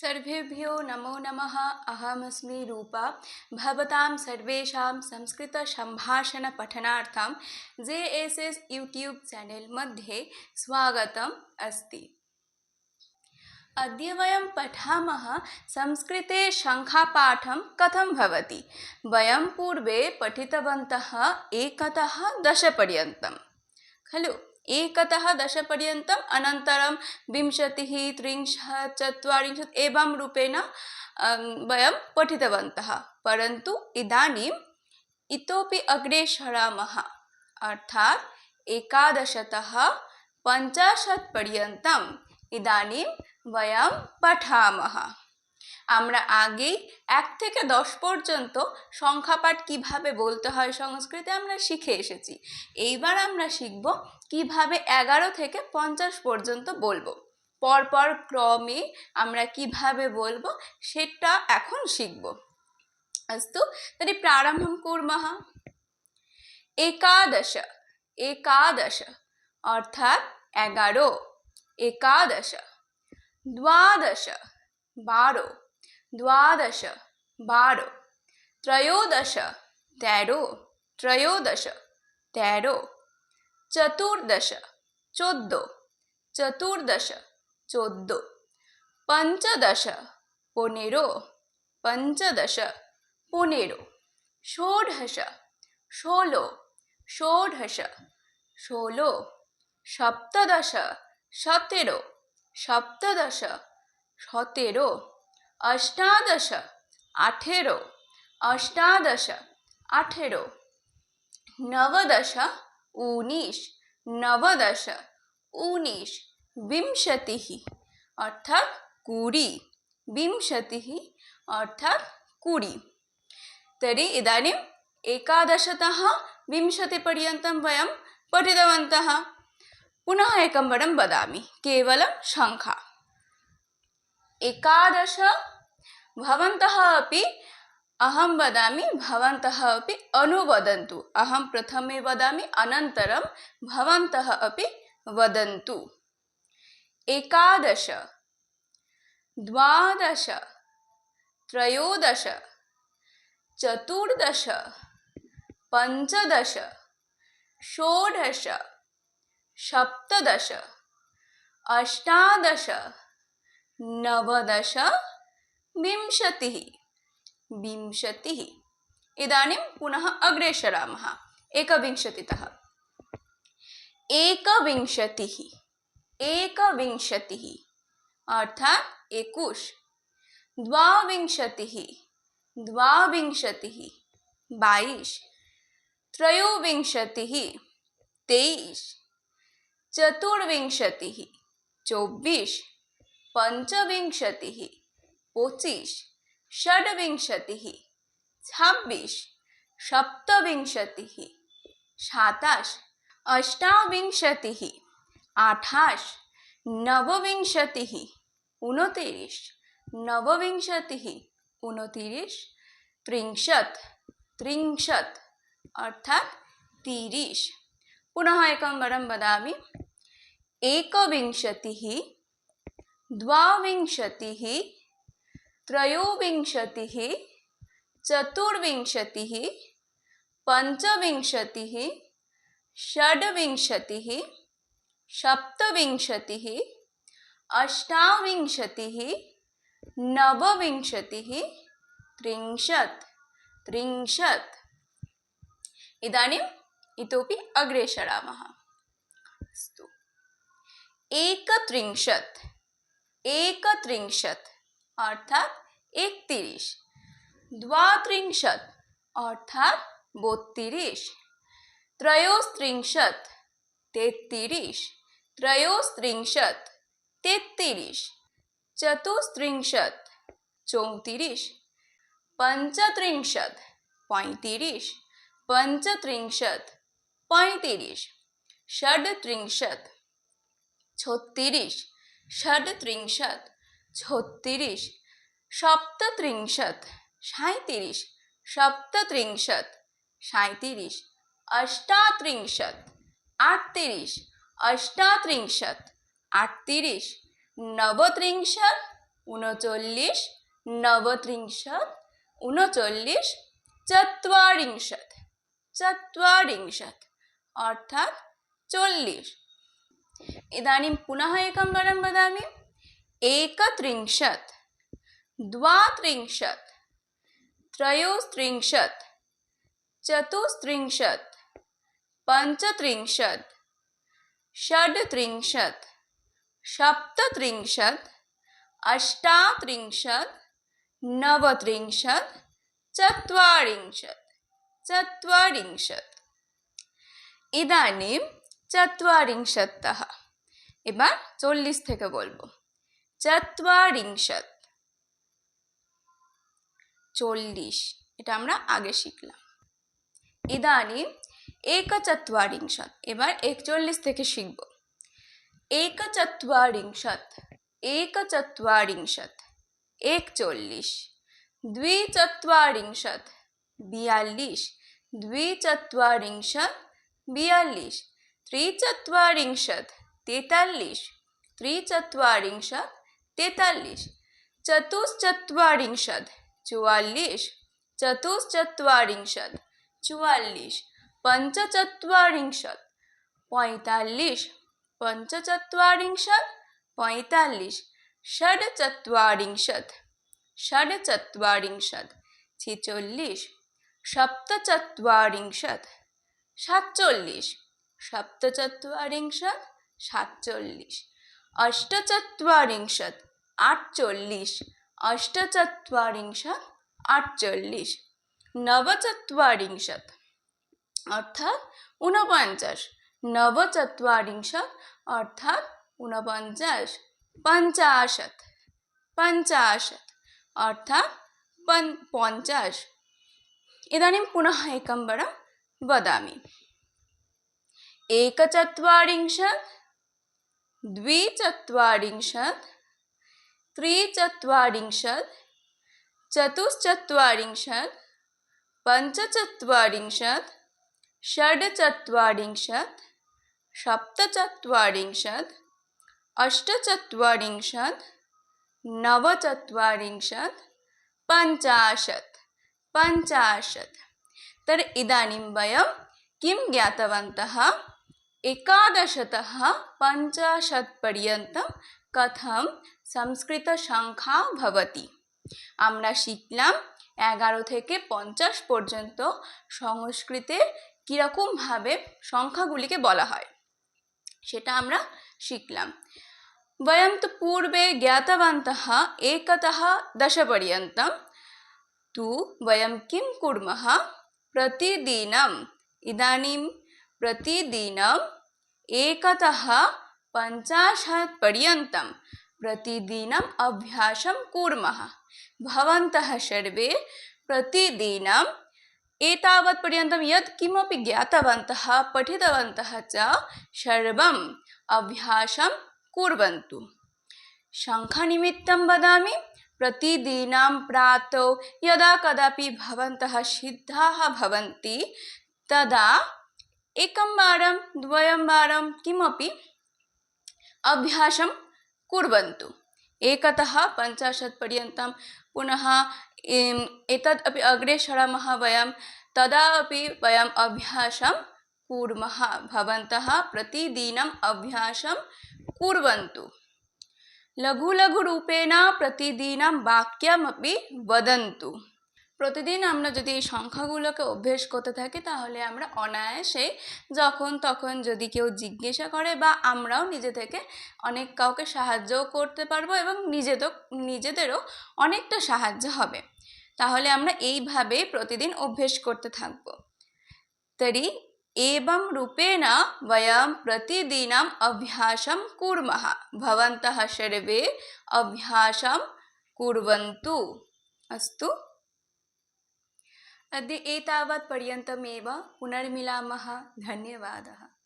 सर्वेभ्यो नमो नमः, अहमस्मि रूपा। भवतां सर्वेषां संस्कृतसम्भाषणपठनार्थं J S S YouTube channel मध्ये स्वागतम् अस्ति। अद्य वयं पठामः संस्कृते शङ्खापाठं कथं भवति। वयं पूर्वे पठितवन्तः एकतः दशपर्यन्तं खलु एकतः दशपर्यन्तम् अनन्तरं विंशतिः त्रिंशत् चत्वारिंशत् एवं रूपेण वयं पठितवन्तः। परन्तु इदानीम् इतोपि अग्रे सरामः अर्थात् एकादशतः पञ्चाशत् पर्यन्तम् इदानीं वयं पठामः। আমরা আগেই এক থেকে দশ পর্যন্ত সংখ্যাপাঠ কিভাবে বলতে হয় সংস্কৃতে আমরা শিখে এসেছি এইবার আমরা শিখব কিভাবে এগারো থেকে পঞ্চাশ পর্যন্ত বলবো পরপর ক্রমে আমরা কিভাবে বলবো সেটা এখন শিখব अस्तु तर्हि प्रारम्भं कुर्मः एकादश एकादश अर्थात् एगारो एकादश द्वादश बारो দ্বাদশ বারো ত্রয়োদশ তেরো ত্রয়োদশ তেরো চতুর্দশ চোদ্দ চতুর্দশ চোদ্দ পঞ্চদশ পনেরো পঞ্চদশ পনেরো ষোড়শ ষোলো ষোড়শ ষোলো সপ্তদশ সতেরো সপ্তদশ সতেরো অষ্টাদশ আঠেরো অষ্টাদশ আঠেরো নবদশ উনিশ নবদশ উনিশ বিংশতিः অর্থাৎ কুড়ি বিংশতিः অর্থাৎ কুড়ি तर्हि इदानीम् एकादशतः विंशतिपर्यन्तं वयं पठितवन्तः पुनः एकं वरं वदामि केवलं शङ्खा एकादश भवन्तः अपि अहं वदामि भवन्तः अपि अनुवदन्तु अहं प्रथमे वदामि अनन्तरं भवन्तः अपि वदन्तु एकादश द्वादश त्रयोदश चतुर्दश पञ्चदश षोडश सप्तदश अष्टादश नवदश विंशतिः। विंशतिः। इदानीं पुनः अग्रे सरामः एकविंशतितः। एकविंशतिः। एकविंशतिः। अर्थात् एकुश। द्वाविंशतिः। द्वाविंशतिः। बाईस त्रयोविंशतिः। तेईस चतुर्विंशतिः। चौबीस पञ्चविंशतिः। पच्चीस षड्विंशतिः छब्बीस सप्तविंशतिः সাতাশ অষ্টাবিংশতিः আঠাশ নববিংশতিः ঊনতিরিশ নববিংশতিः ঊনতিরিশ त्रिंशत् त्रिंशत् अर्थात् तिरिश पुनः एकं वरं वदामि एकविंशतिः द्वाविंशतिः त्रयोविंशतिः चतुर्विंशतिः पञ्चविंशतिः षड्विंशतिः सप्तविंशतिः अष्टाविंशतिः नवविंशतिः त्रिंशत् त्रिंशत्। इदानीम् इतोपि अग्रे सरामः अस्तु। एकत्रिंशत्। एकत्रिंशत्। अर्थात् একত্রিশ দ্বাত্রিংশত অর্থাৎ বত্রিশ ত্রয়োস্ত্রিংশত তেত্রিশ ত্রয়োস্ত্রিংশত তেত্রিশ চতুস্ত্রিংশত চৌত্রিশ पंचत्रिंशत पैंतीस पंचत्रिंशत पैंतीस षड्त्रिंशत छत्तीस षड्त्रिंशत छत्तीस সপ্তত্রিংশত সাঁত্রিশ সপ্তত্রিংশত সাঁত্রিশ অষ্টাত্রিংশত, আটত্রিশ অষ্টাত্রিংশত, আটত্রিশ, নবত্রিংশত, উনচল্লিশ নবত্রিংশত, উনচল্লিশ, চত্বরিংশত চত্বরিংশত, অর্থাৎ চল্লিশ। ইদানিং পুনঃ একং বারং বদামি, একত্রিংশত। द्वात्रिंशत् त्रयोस्त्रिंशत् चतुस्त्रिंशत् पञ्चत्रिंशत् षड्त्रिंशत् सप्तत्रिंशत् अष्टात्रिंशत् नवत्रिंशत् चत्वारिंशत् चत्वारिंशत् ইদানিম চত্বারিংশত্তः এবার চল্লিশ থেকে বলবো চত্বারিংশত চল্লিশ। এটা আমরা আগে শিখলাম। ইদানিম একচত্বরিংশত, এবার একচল্লিশ থেকে শিখব। একচত্বরিংশত একচত্বরিংশত, একচল্লিশ। দ্বিচত্বরিংশত, বিয়াল্লিশ। দ্বিচত্বরিংশত, বিয়াল্লিশ। ত্রিচত্বরিংশত, তেতাল্লিশ। ত্রিচত্বরিংশত, তেতাল্লিশ। চতুশ্চত্বরিংশত চুয়াল্লিশ, চতুশ্চত্বরিংশত, চুয়াল্লিশ, পঞ্চচত্বরিংশত, পঁয়তাল্লিশ পঞ্চচত্বরিংশত, পঁয়তাল্লিশ, ষড়চত্বরিংশত ষড়চত্বরিংশত, ছেচল্লিশ, সপ্তচত্বরিংশত, সাতচল্লিশ সপ্তচত্বরিংশত, সাতচল্লিশ, অষ্টচত্বরিংশত, আটচল্লিশ অষ্টচত্বরিংশত আটচল্লিশ নবচত্বরিংশত অর্থাৎ ঊনপঞ্চাশ নবচত্বরিংশত অর্থাৎ ঊনপঞ্চাশ পঞ্চাশত পঞ্চাশত অর্থাৎ পঞ্চাশ इदानीं पुनः एकं वर वदामि. एकचत्वारिंशत्, द्विचत्वारिंशत् त्रिचत्वारिंशत् चतुश्चत्वारिंशत् पञ्चचत्वारिंशत् षड्चत्वारिंशत् सप्तचत्वारिंशत् अष्टचत्वारिंशत् नवचत्वारिंशत् पञ्चाशत् पञ्चाशत् तर्हि इदानीं वयं किं ज्ञातवन्तः एकादशतः কথম সংস্কৃত সংখ্যা ভবতি আমরা শিখলাম এগারো থেকে পঞ্চাশ পর্যন্ত সংস্কৃতে কীরকমভাবে সংখ্যাগুলিকে বলা হয়। সেটা আমরা শিখলাম। বয়ম তো পূর্বে জ্ঞাতবন্ত একত দশ পর্যন্ত তু বয়ম কিং কুম প্রতিদিন ইদানিম প্রতিদিন একত पञ्चाशत् पर्यन्तं प्रतिदिनम् अभ्यासं कुर्मः भवन्तः सर्वे प्रतिदिनम् एतावत् पर्यन्तं यत् किमपि ज्ञातवन्तः पठितवन्तः च सर्वम् अभ्यासं कुर्वन्तु शङ्खनिमित्तं वदामि प्रतिदिनं प्रातौ यदा कदापि भवन्तः सिद्धाः भवन्ति तदा एकं वारं द्वयं वारं किमपि अभ्यासं कुर्वन्तु। एकतः पञ्चाशत् पर्यन्तं पुनः एतत् अपि अग्रे सरामः वयं तदा अपि वयम् अभ्यासं कुर्मः। भवन्तः प्रतिदिनम् अभ्यासं कुर्वन्तु। लघु लघुरूपेण प्रतिदिनं वाक्यमपि वदन्तु। প্রতিদিন আমরা যদি এই সংখ্যাগুলোকে অভ্যেস করতে থাকি তাহলে আমরা অনায়াসে যখন তখন যদি কেউ জিজ্ঞাসা করে বা আমরাও নিজে থেকে অনেক কাউকে সাহায্যও করতে পারবো এবং নিজেদের নিজেদেরও অনেকটা সাহায্য হবে তাহলে আমরা এইভাবে প্রতিদিন অভ্যেস করতে থাকবো তরি एवं रूपेण वयं प्रतिदिनम् अभ्यासं कुर्मः भवन्तः सर्वे अभ्यासं कुर्वन्तु अस्तु अद्य एतावत् पर्यन्तमेव पुनर्मिलामः। धन्यवादः।